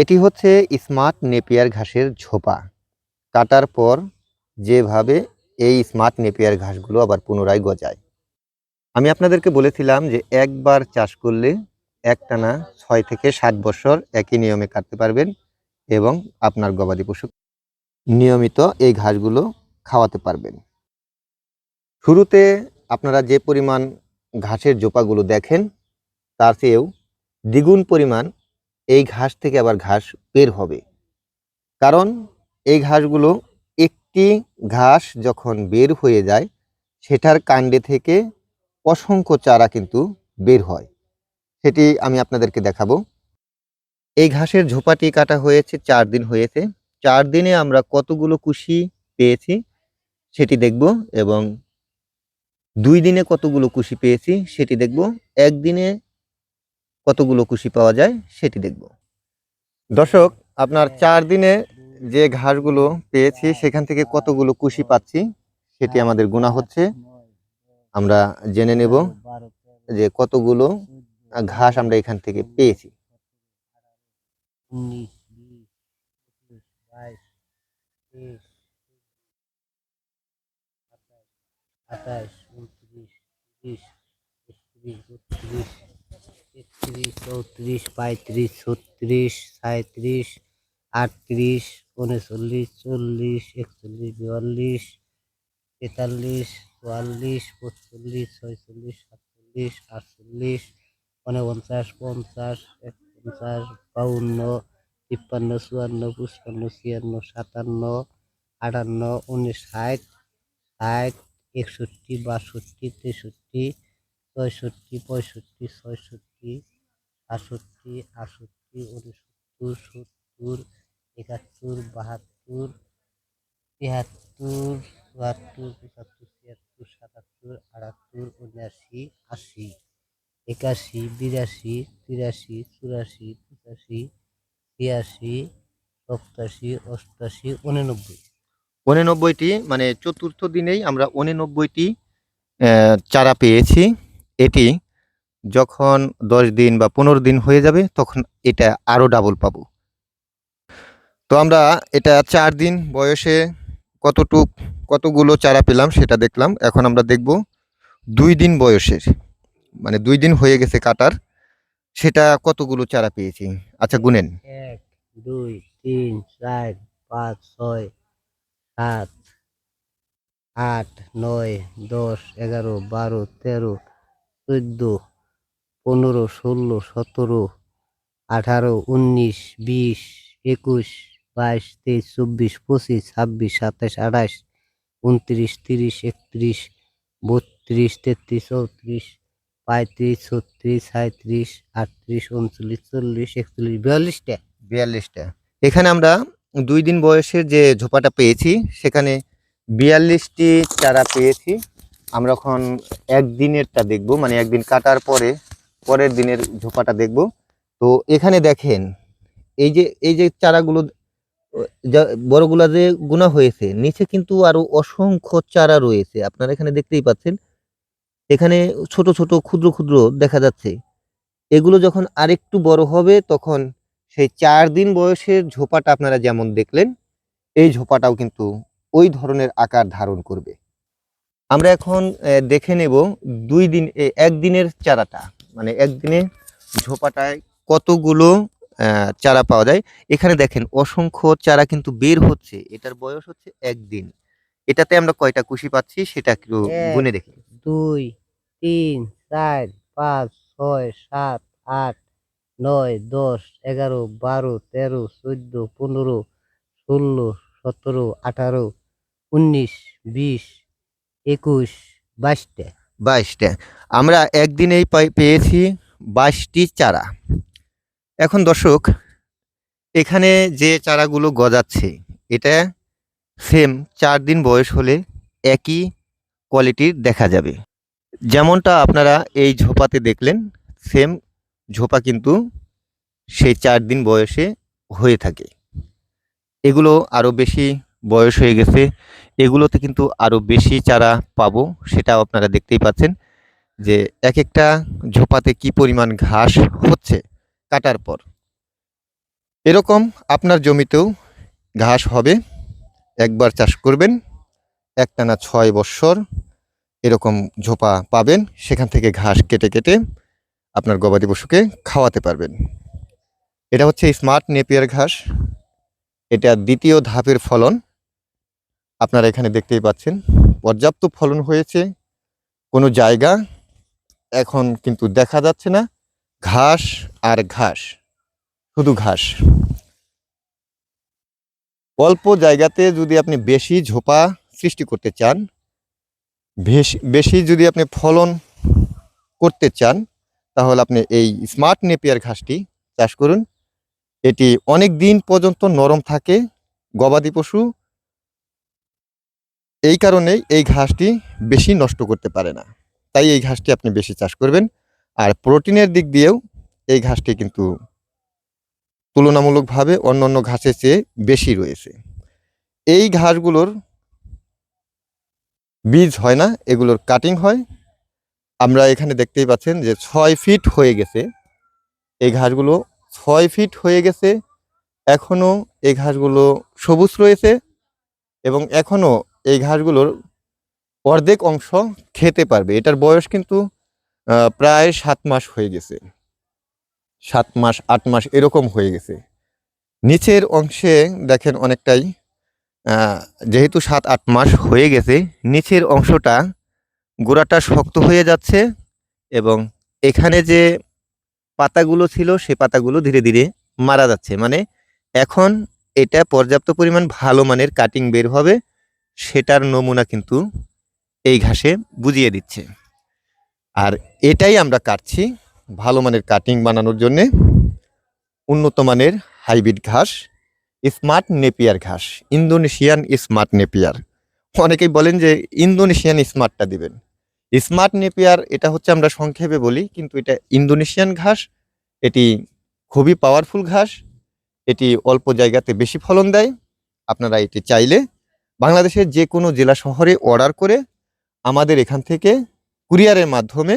এটি হচ্ছে smart Napier ঘাসের ঝোপা। কাটার পর যেভাবে এই স্মার্ট নেপিয়ার ঘাসগুলো আবার পুনরায় গজায়। আমি আপনাদেরকে বলেছিলাম যে একবার চাষ করলে একটানা ছয় থেকে সাত বছর একই নিয়মে কাটতে পারবেন এবং আপনার গবাদি পশু নিয়মিত এই ঘাসগুলো খাওয়াতে পারবেন। শুরুতে আপনারা যে পরিমাণ ঘাসের জোপাগুলো দেখেন, তার চেয়েও দ্বিগুণ পরিমাণ এই ঘাস থেকে আবার ঘাস বের হবে। কারণ এই ঘাসগুলো একটি ঘাস যখন বের হয়ে যায়, সেটার কাণ্ডে থেকে অসংখ্য চারা কিন্তু বের হয়। সেটি আমি আপনাদেরকে দেখাবো। এই ঘাসের ঝোপাটি কাটা হয়েছে, চার দিন হয়েছে। চার দিনে আমরা কতগুলো কুশি পেয়েছি সেটি দেখব এবং দুই দিনে কতগুলো কুশি পেয়েছি সেটি দেখব। একদিনে কতগুলো কুশি পাওয়া যায় সেটি দেখব। দর্শক, আপনার চার দিনে যে ঘাসগুলো পেয়েছি, সেখান থেকে কতগুলো কুশি পাচ্ছি সেটি আমাদের গুণা হচ্ছে। আমরা জেনে নেব যে কতগুলো ঘাস আমরা এখান থেকে পেয়েছি। আঠাশ, উনত্রিশ, তিরিশ, একত্রিশ, বত্রিশ তেত্রিশ চৌত্রিশ, পঁয়ত্রিশ, ছত্রিশ সাঁত্রিশ আটত্রিশ, উনচল্লিশ, চল্লিশ, একচল্লিশ, বিয়াল্লিশ, তেতাল্লিশ, চুয়াল্লিশ পঁচল্লিশ ছয়চল্লিশ, সাতচল্লিশ, আটচল্লিশ, উনপঞ্চাশ, পঞ্চাশ, একপঞ্চাশ, বাউন্ন, তিপ্পান্ন, চুয়ান্ন, পঁচপান্ন, ছিয়ান্ন, সাতান্ন, আটান্ন, উনিশ, ষাট ষাট, একষট্টি, বাষট্টি, তেষট্টি, ছয়ষট্টি, পঁয়ষট্টি, ছয়ষট্টি সাতষট্টি আটষট্টি, উনসত্তর, সত্তর, একাত্তর, বাহাত্তর তিয়াত্তর চুয়াত্তর, পঁচাত্তর, ছিয়াত্তর, সাতাত্তর, আটাত্তর, উনআশি, আশি, একাশি, বিরাশি, তিরাশি, চুরাশি, পঁচাশি, ছিয়াশি, সপ্তাশি, অষ্টাশি, উননব্বই। উননব্বইটি মানে চতুর্থ দিনেই আমরা উননব্বইটি চারা পেয়েছি। এটি যখন দশ দিন বা পনেরো দিন হয়ে যাবে, তখন এটা আরও ডাবল পাবো। তো আমরা এটা চার দিন বয়সে কতটুক, কতগুলো চারা পেলাম সেটা দেখলাম। এখন আমরা দেখব দুই দিন বয়সের মানে দুই দিন হয়ে গেছে কাটার, সেটা কতগুলো চারা পেয়েছি? আচ্ছা গুনেন। এক, দুই, তিন, চার, পাঁচ, ছয়, সাত, আট, নয়, দশ, এগারো, বারো, তেরো, চোদ্দ পনেরো, ষোলো, সতেরো, আঠারো, উনিশ, বিশ, একুশ, বাইশ, তেইশ, চব্বিশ, পঁচিশ, ছাব্বিশ, সাতাশ, আঠাশ, উনত্রিশ, তিরিশ, একত্রিশ, বত্রিশ, তেত্রিশ, চৌত্রিশ, পঁয়ত্রিশ, ছত্রিশ সাঁত্রিশ আটত্রিশ, উনচল্লিশ, চল্লিশ, একচল্লিশ, বিয়াল্লিশটা। বিয়াল্লিশটা। এখানে আমরা দুই দিন বয়সের যে ঝোপাটা পেয়েছি, সেখানে বিয়াল্লিশটি চারা পেয়েছি। আমরা এখন একদিনেরটা দেখব মানে একদিন কাটার পরে পরের দিনের ঝোপাটা দেখব। তো এখানে দেখেন, এই যে এই যে চারাগুলো বড়গুলা যে গুণা হয়েছে, নিচে কিন্তু আরও অসংখ্য চারা রয়েছে। আপনারা এখানে দেখতেই পাচ্ছেন, এখানে ছোট ছোট ক্ষুদ্র ক্ষুদ্র দেখা যাচ্ছে। এগুলো যখন আরেকটু বড় হবে, তখন সেই চার দিন বয়সের ঝোপাটা আপনারা যেমন দেখলেন, এই ঝোপাটাও কিন্তু ওই ধরনের আকার ধারণ করবে। আমরা এখন দেখে নেব দুই দিন একদিনের চারাটা। মানে একদিনে ঝোপাটায় কতগুলো আহ, চারা পাওয়া যায়? এখানে দেখেন অসংখ্য চারা কিন্তু বের হচ্ছে। এটার বয়স হচ্ছে একদিন। এটাতে আমরা কয়টা কুশি পাচ্ছি সেটা একটু গুনে দেখি। দুই তিন চার পাঁচ ছয় সাত আট নয় দশ এগারো বারো তেরো চোদ্দ পনেরো ষোলো সতেরো আঠারো উনিশ বিশ একুশ বাইশটা। বাইশটা। আমরা একদিনেই পেয়েছি বাইশটি চারা। এখন দর্শক, এখানে যে চারাগুলো গজাচ্ছে, এটা সেম চার দিন বয়স হলে একই কোয়ালিটির দেখা যাবে। যেমনটা আপনারা এই ঝোপাতে দেখলেন সেম ঝোপা কিন্তু সেই চার দিন বয়সে হয়ে থাকে। এগুলো আরও বেশি বয়স হয়ে গেছে। এগুলোতে কিন্তু আরও বেশি চারা পাবো, সেটাও আপনারা দেখতেই পাচ্ছেন যে এক একটা ঝোপাতে কি পরিমাণ ঘাস হচ্ছে কাটার পর। এরকম আপনার জমিতেও ঘাস হবে, একবার চাষ করবেন, একটানা ছয় বৎসর এরকম ঝোপা পাবেন, সেখান থেকে ঘাস কেটে কেটে আপনার গবাদি পশুকে খাওয়াতে পারবেন। এটা হচ্ছে স্মার্ট নেপিয়ার ঘাস, এটা দ্বিতীয় ধাপের ফলন। আপনারা এখানে দেখতেই পাচ্ছেন। পর্যাপ্ত ফলন হয়েছে। কোনো জায়গা এখন কিন্তু দেখা যাচ্ছে না। ঘাস আর ঘাস, শুধু ঘাস। অল্প জায়গাতে যদি আপনি বেশি ঝোপা সৃষ্টি করতে চান, বেশি যদি আপনি ফলন করতে চান, তাহলে আপনি এই স্মার্ট নেপিয়ার ঘাসটি চাষ করুন। এটি অনেক দিন পর্যন্ত নরম থাকে। গবাদি পশু এই কারণেই এই ঘাসটি বেশি নষ্ট করতে পারে না। তাই এই ঘাসটি আপনি বেশি চাষ করবেন। আর প্রোটিনের দিক দিয়েও এই ঘাসটি কিন্তু তুলনামূলকভাবে অন্য অন্য ঘাসের চেয়ে বেশি রয়েছে। এই ঘাসগুলোর বীজ হয় না, এগুলোর কাটিং হয়। আমরা এখানে দেখতেই পাচ্ছেন যে ছয় ফিট হয়ে গেছে। এই ঘাসগুলো ছয় ফিট হয়ে গেছে। এখনও এই ঘাসগুলো সবুজ রয়েছে এবং এখনও এই ঘাসগুলোর অর্ধেক অংশ খেতে পারবে। এটার বয়স কিন্তু প্রায় সাত মাস হয়ে গেছে। সাত মাস, আট মাস এরকম হয়ে গেছে। নিচের অংশে দেখেন অনেকটাই যেহেতু সাত, আট মাস হয়ে গেছে, নিচের অংশটা গোড়াটা শক্ত হয়ে যাচ্ছে এবং এখানে যে পাতাগুলো ছিল, সে পাতাগুলো ধীরে ধীরে মারা যাচ্ছে। মানে এখন এটা পর্যাপ্ত পরিমাণ ভালো মানের কাটিং বের হবে। সেটার নমুনা কিন্তু এই ঘাসে বুঝিয়ে দিচ্ছে। আর এটাই আমরা কাটছি ভালো মানের কাটিং বানানোর জন্যে। উন্নত মানের হাইব্রিড ঘাস স্মার্ট নেপিয়ার ঘাস ইন্দোনেশিয়ান স্মার্ট নেপিয়ার অনেকেই বলেন যে ইন্দোনেশিয়ান স্মার্টটা দিবেন। স্মার্ট নেপিয়ার এটা হচ্ছে আমরা সংক্ষেপে বলি, কিন্তু এটা ইন্দোনেশিয়ান ঘাস, এটি খুবই পাওয়ারফুল ঘাস, এটি অল্প জায়গাতে বেশি ফলন দেয়। আপনারা এটি চাইলে বাংলাদেশের যে কোনো জেলা শহরে অর্ডার করে আমাদের এখান থেকে কুরিয়ারের মাধ্যমে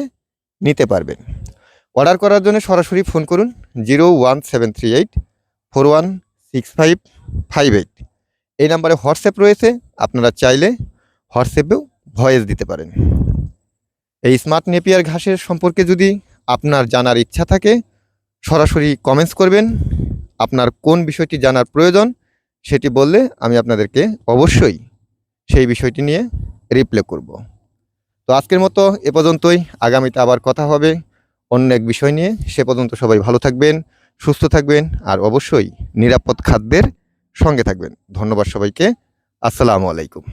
নিতে পারবেন। অর্ডার করার জন্য সরাসরি ফোন করুন zero one seven three eight four one six five five eight এই নাম্বারে হোয়াটসঅ্যাপ রয়েছে, আপনারা চাইলে হোয়াটসঅ্যাপেও ভয়েস দিতে পারেন। এই স্মার্ট নেপিয়ার ঘাসের সম্পর্কে যদি আপনার জানার ইচ্ছা থাকে, সরাসরি কমেন্টস করবেন। আপনার কোন বিষয়টি জানার প্রয়োজন সেটি বললে আমি আপনাদেরকে অবশ্যই সেই বিষয়টি নিয়ে রিপ্লে করব। তো আজকের মতো এ পর্যন্তই। আগামীতে আবার কথা হবে অন্য এক বিষয় নিয়ে। সে পর্যন্ত সবাই ভালো থাকবেন, সুস্থ থাকবেন আর অবশ্যই নিরাপদ খাদ্যের সঙ্গে থাকবেন। ধন্যবাদ সবাইকে। আসসালামু আলাইকুম।